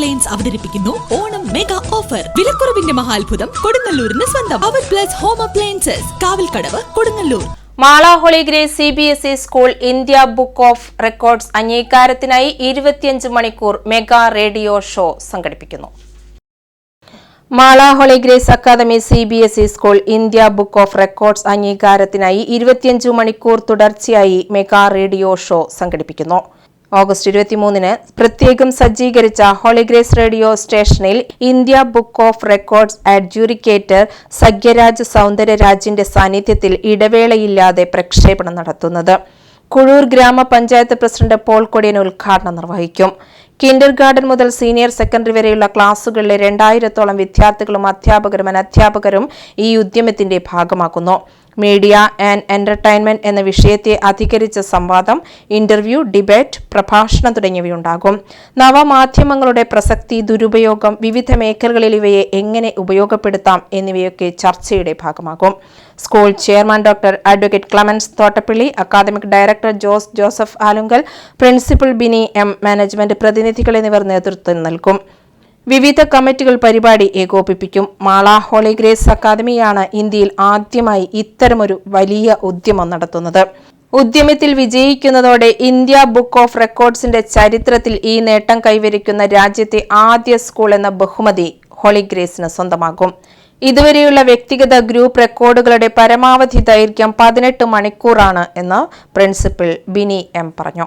Appliance അവതരിപ്പിക്കുന്നു. Onam mega offer വിലക്കുറവിന്റെ മഹാത്ഭുതം കൊടുങ്ങല്ലൂരിന് സ്വന്തം. അവർ plus home appliances Kavalkadavu Kodungallur. Mala Grace C B S E school India book of records അംഗീകാരത്തിനായി ഇരുപത്തിയഞ്ച് മണിക്കൂർ mega radio show സംഘടിപ്പിക്കുന്നു. Mala Holy Grace academy C B S E school India book of records അംഗീകാരത്തിനായി ഇരുപത്തിയഞ്ച് മണിക്കൂർ തുടർച്ചയായി mega radio show സംഘടിപ്പിക്കുന്നു. August ഇരുപത്തിമൂന്നിന് പ്രത്യേകം സജ്ജീകരിച്ച ഹോളിഗ്രേസ് റേഡിയോ സ്റ്റേഷനിൽ India book of records adjudicator Sakhyaraj സൗന്ദര്യരാജിന്റെ സാന്നിധ്യത്തിൽ ഇടവേളയില്ലാതെ പ്രക്ഷേപണം നടത്തുന്നത്. കുഴൂർ ഗ്രാമപഞ്ചായത്ത് പ്രസിഡന്റ് പോൾ കൊടിയൻ ഉദ്ഘാടനം നിർവഹിക്കും. കിൻഡർ ഗാർഡൻ മുതൽ സീനിയർ സെക്കൻഡറി വരെയുള്ള ക്ലാസുകളിലെ രണ്ടായിരത്തോളം വിദ്യാർത്ഥികളും അധ്യാപകരും അനധ്യാപകരും ഈ ഉദ്യമത്തിന്റെ ഭാഗമാക്കുന്നു. മീഡിയ ആൻഡ് എന്റർടൈൻമെന്റ് എന്ന വിഷയത്തെ അധികരിച്ച സംവാദം ഇന്റർവ്യൂ ഡിബേറ്റ് പ്രഭാഷണം തുടങ്ങിയവയുണ്ടാകും. നവമാധ്യമങ്ങളുടെ പ്രസക്തി ദുരുപയോഗം വിവിധ മേഖലകളിൽ ഇവയെ എങ്ങനെ ഉപയോഗപ്പെടുത്താം എന്നിവയൊക്കെ ചർച്ചയുടെ ഭാഗമാകും. School chairman doctor advocate Clemens Thottappally academic director Jose Joseph Alunkal principal Bini M management പ്രതിനിധികൾ എന്നിവർ നേതൃത്വം നൽകും. വിവിധ കമ്മിറ്റികൾ പരിപാടി ഏകോപിപ്പിക്കും. മാള ഹോളി ഗ്രേസ് അക്കാദമിയാണ് ഇന്ത്യയിൽ ആദ്യമായി ഇത്തരമൊരു വലിയ ഉദ്യമം നടത്തുന്നത്. ഉദ്യമത്തിൽ വിജയിക്കുന്നതോടെ ഇന്ത്യ ബുക്ക് ഓഫ് റെക്കോർഡ്സിന്റെ ചരിത്രത്തിൽ ഈ നേട്ടം കൈവരിക്കുന്ന രാജ്യത്തെ ആദ്യ സ്കൂൾ എന്ന ബഹുമതി ഹോളി ഗ്രേസിന് സ്വന്തമാകും. ഇതുവരെയുള്ള വ്യക്തിഗത ഗ്രൂപ്പ് റെക്കോർഡുകളുടെ പരമാവധി ദൈർഘ്യം പതിനെട്ട് മണിക്കൂറാണ് എന്ന് പ്രിൻസിപ്പൽ ബിനി എം പറഞ്ഞു.